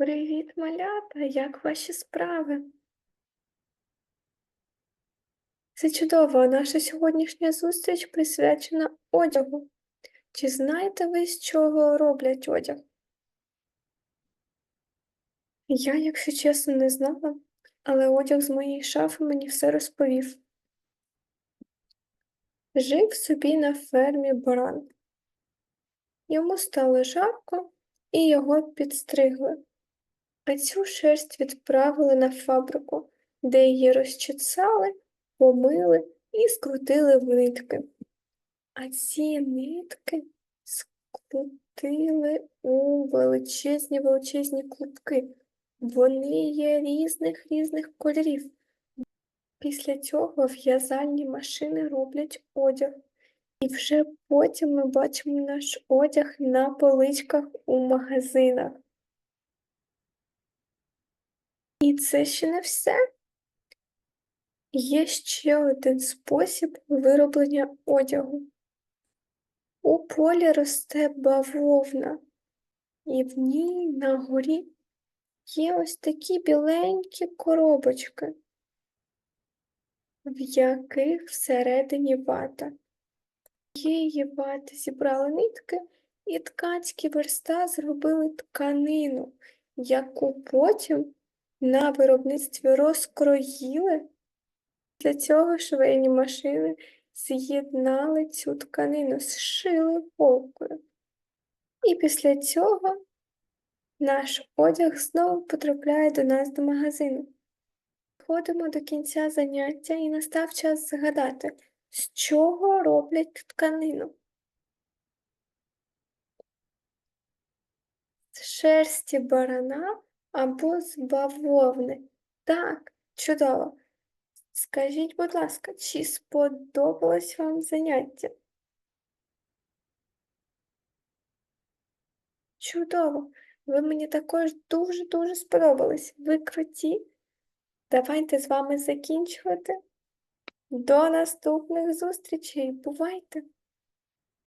Привіт, малята! Як ваші справи? Це чудово, наша сьогоднішня зустріч присвячена одягу. Чи знаєте ви, з чого роблять одяг? Я, якщо чесно, не знала, але одяг з моєї шафи мені все розповів. Жив собі на фермі баран. Йому стало жарко, і його підстригли. А цю шерсть відправили на фабрику, де її розчесали, помили і скрутили в нитки. А ці нитки скрутили у величезні величезні клубки. Вони є різних різних кольорів. Після цього в'язальні машини роблять одяг. І вже потім ми бачимо наш одяг на поличках у магазинах. І це ще не все. Є ще один спосіб вироблення одягу. У полі росте бавовна, і в ній на горі є ось такі біленькі коробочки, в яких всередині вата. Її вати зібрали нитки, і ткацькі верста зробили тканину, яку потім на виробництві розкроїли. Для цього швейні машини з'єднали цю тканину, зшили голкою. І після цього наш одяг знову потрапляє до нас до магазину. Ходимо до кінця заняття і настав час згадати, з чого роблять тканину. З шерсті барана або з бавовни. Так, чудово. Скажіть, будь ласка, чи сподобалось вам заняття? Чудово. Ви мені також дуже-дуже сподобались. Ви круті. Давайте з вами закінчувати. До наступних зустрічей. Бувайте!